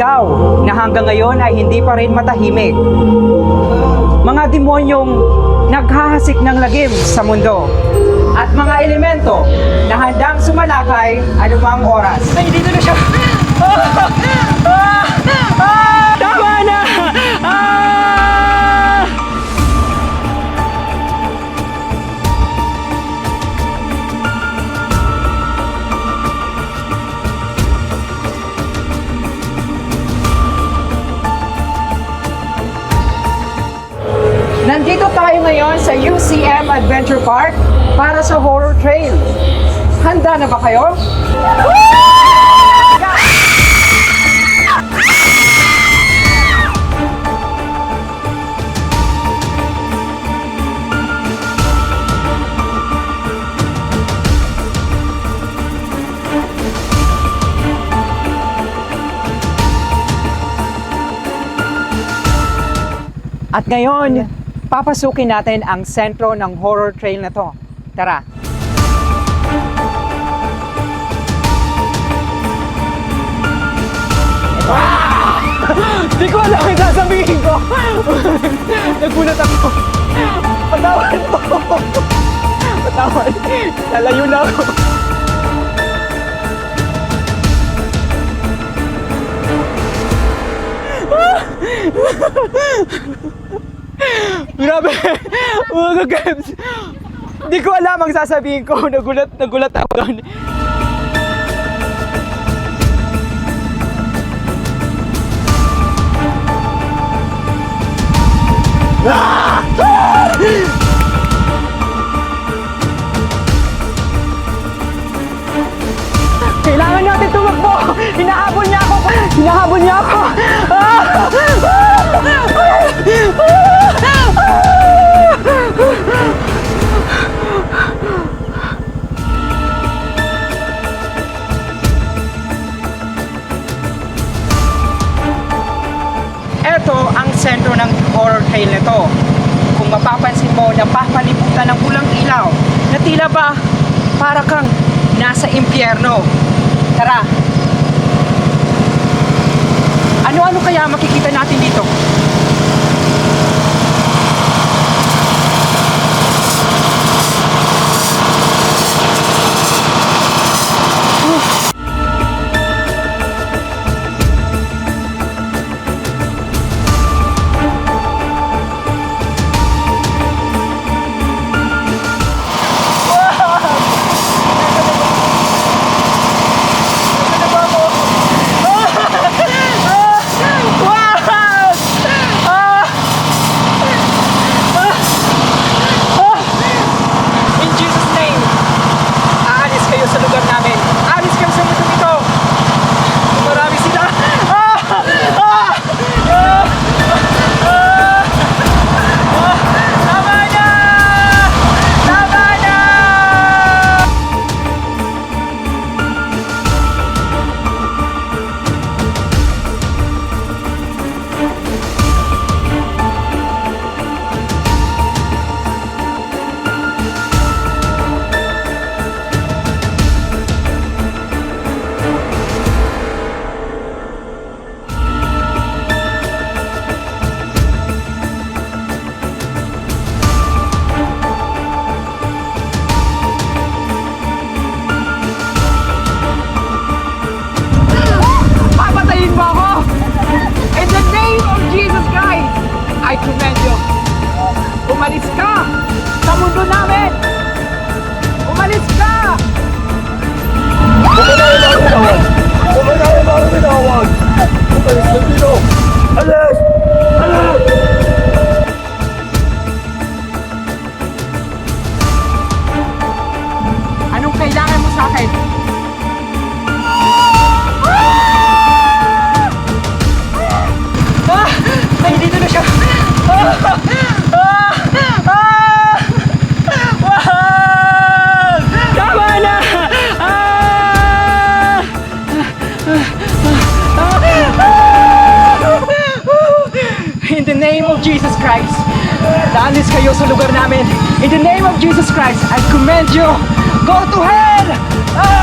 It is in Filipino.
sigaw na hanggang ngayon ay hindi pa rin matahimik. Mga demonyong naghahasik ng lagim sa mundo. At mga elemento na handang sumalakay anumang oras. Ay, dito na siya! Nandito tayo ngayon sa UCM Adventure Park para sa Horror Trail. Handa na ba kayo? At ngayon, papasukin natin ang sentro ng horror trail na to. Tara! Hindi ko alam ang sasabihin ko. Nagulat ako. Patawad mo. Patawad. Lalayo na ako. Grabe! Mga kagabs! Hindi ko alam ang sasabihin ko. Nagulat, nagulat ako doon. Kailangan ng horror trail nito. Kung mapapansin mo, napapalibutan ng pulang ilaw na tila ba para kang nasa impyerno. Tara! Ano-ano kaya makikita natin dito? Christ, Naalis kayo sa lugar namin. In the name of Jesus Christ, I command you, go to hell!